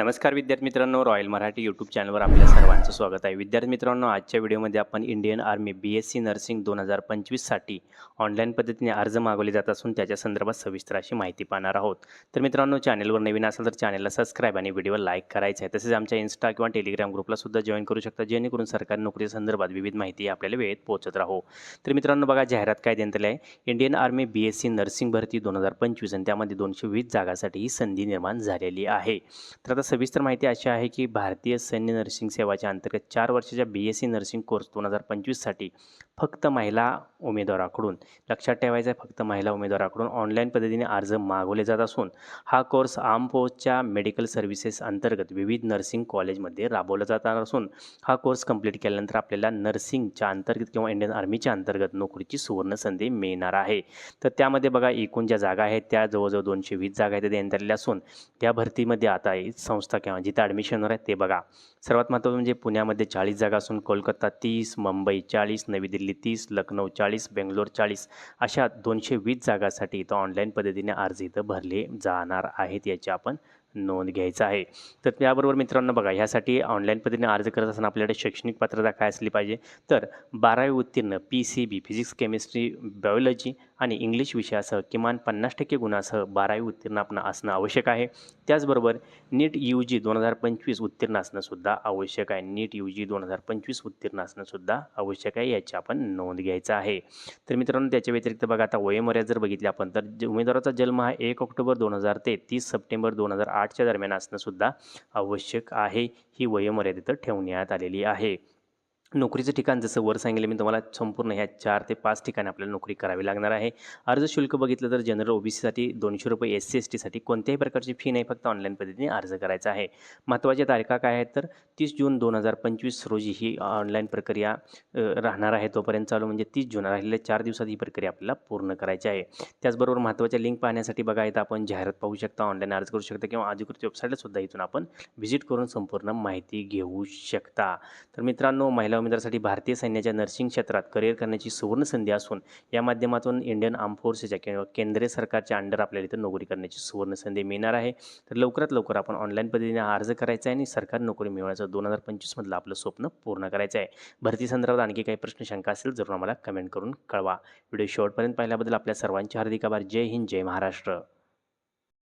नमस्कार विद्यार्थी मित्रांनो रॉयल मराठी यूट्यूब चॅनलवर आपल्या सर्वांचं स्वागत आहे. विद्यार्थी मित्रांनो आजच्या व्हिडिओमध्ये आपण Indian Army B S C nursing दोन हजार पंचवीससाठी ऑनलाईन पद्धतीने अर्ज मागवले जात असून त्याच्या संदर्भात सविस्तर अशी माहिती पाहणार आहोत. तर मित्रांनो चॅनलवर नवीन असाल तर चॅनलला सबस्क्राईब आणि व्हिडिओला लाईक करायचं आहे. तसेच आमच्या इन्स्टा किंवा टेलिग्राम ग्रुपला सुद्धा जॉईन करू शकता जेणेकरून सरकारी नोकरीच्या संदर्भात विविध माहिती आपल्याला वेळेत पोहोचत राहो. तर मित्रांनो बघा जाहिरात काय देण्यात आहे? Indian Army B S C nursing भरती दोन हजार पंचवीस आणि त्यामध्ये दोनशे वीस जागासाठी ही संधी निर्माण झालेली आहे. तर आता सविस्तर माहिती अशी आहे की भारतीय सैन्य नर्सिंग सेवाच्या अंतर्गत चार वर्षाच्या B S C nursing course दोन हजार पंचवीससाठी फक्त महिला उमेदवाराकडून लक्षात ठेवायचं आहे फक्त महिला उमेदवाराकडून ऑनलाईन पद्धतीने अर्ज मागवले जात असून हा कोर्स आर्म फोर्सच्या मेडिकल सर्व्हिसेस अंतर्गत विविध नर्सिंग कॉलेजमध्ये राबवला जाणार असून हा कोर्स कंप्लीट केल्यानंतर आपल्याला नर्सिंगच्या अंतर्गत किंवा इंडियन आर्मीच्या अंतर्गत नोकरीची सुवर्ण संधी मिळणार आहे. तर त्यामध्ये बघा एकूण ज्या जागा आहेत त्या जवळजवळ दोनशे वीस जागा आहेत देण्यात आलेल्या असून त्या भरतीमध्ये आता ही संस्था किंवा जिथे ॲडमिशन होणार आहे ते बघा. सर्वात महत्त्वाचं म्हणजे पुण्यामध्ये चाळीस जागा असून कोलकाता तीस मुंबई चाळीस नवी दिल्ली तीस लखनौ चाळीस बेंगलोर चाळीस अशा दोनशे वीस जागासाठी इथं ऑनलाईन पद्धतीने अर्ज इथं भरले जाणार आहेत याची आपण नोंद घ्यायचा आहे. तर त्याबरोबर मित्रांनो बघा ह्यासाठी ऑनलाईन पद्धतीने अर्ज करत असताना आपल्याकडे शैक्षणिक पात्रता काय असली पाहिजे? तर बारावी उत्तीर्ण P C B physics chemistry biology आणि इंग्लिश विषयासह किमान पन्नास टक्के गुणासह बारावी उत्तीर्ण आपण असणं आवश्यक आहे. त्याचबरोबर नीट यू जी दोन हजार पंचवीस उत्तीर्ण असणंसुद्धा आवश्यक आहे. नीट यू जी दोन हजार पंचवीस उत्तीर्ण असणंसुद्धा आवश्यक आहे याची आपण नोंद घ्यायचं आहे. तर मित्रांनो त्याच्या व्यतिरिक्त बघा आता वयोमर्यादा जर बघितली आपण तर उमेदवाराचा जन्म हा एक ऑक्टोबर दोन हजार ते तीस सप्टेंबर दोन हजार आठच्या दरम्यान असणं सुद्धा आवश्यक आहे. ही वयोमर्यादित ठेवण्यात आलेली आहे. नोकरीचं ठिकाण जसं वर सांगितलं मी तुम्हाला संपूर्ण ह्या चार ते पाच ठिकाणी आपल्याला नोकरी करावी लागणार आहे. अर्ज शुल्क बघितलं तर जनरल ओबीसीसाठी दोनशे रुपये एस सी एस टीसाठी कोणत्याही प्रकारची फी नाही फक्त ऑनलाईन पद्धतीने अर्ज करायचा आहे. महत्त्वाच्या तारखा काय आहेत तर तीस जून दोन हजार पंचवीस रोजी ही ऑनलाईन प्रक्रिया राहणार आहे. तोपर्यंत चालू म्हणजे तीस जून राहिलेल्या चार दिवसात ही प्रक्रिया आपल्याला पूर्ण करायची आहे. त्याचबरोबर महत्त्वाच्या लिंक पाहण्यासाठी बघा इथं आपण जाहिरात पाहू शकता ऑनलाईन अर्ज करू शकता किंवा अधिकृत वेबसाईटला सुद्धा इथून आपण व्हिजिट करून संपूर्ण माहिती घेऊ शकता. तर मित्रांनो महिला उमेदवारासाठी भारतीय सैन्याच्या नर्सिंग क्षेत्रात करिअर करण्याची सुवर्ण संधी असून या माध्यमातून इंडियन आर्म फोर्सेसच्या किंवा केंद्रीय सरकारच्या अंडर आपल्याला इथं नोकरी करण्याची सुवर्ण संधी मिळणार आहे. तर लवकरात लवकर आपण ऑनलाईन पद्धतीने अर्ज करायचा आहे आणि सरकार नोकरी मिळवण्याचं दोन हजार पंचवीसमधलं आपलं स्वप्न पूर्ण करायचं आहे. भरती संदर्भात आणखी काही प्रश्न शंका असेल जरूर आम्हाला कमेंट करून कळवा. व्हिडिओ शेवटपर्यंत पाहिल्याबद्दल आपल्या सर्वांचे हार्दिक आभार. जय हिंद जय महाराष्ट्र.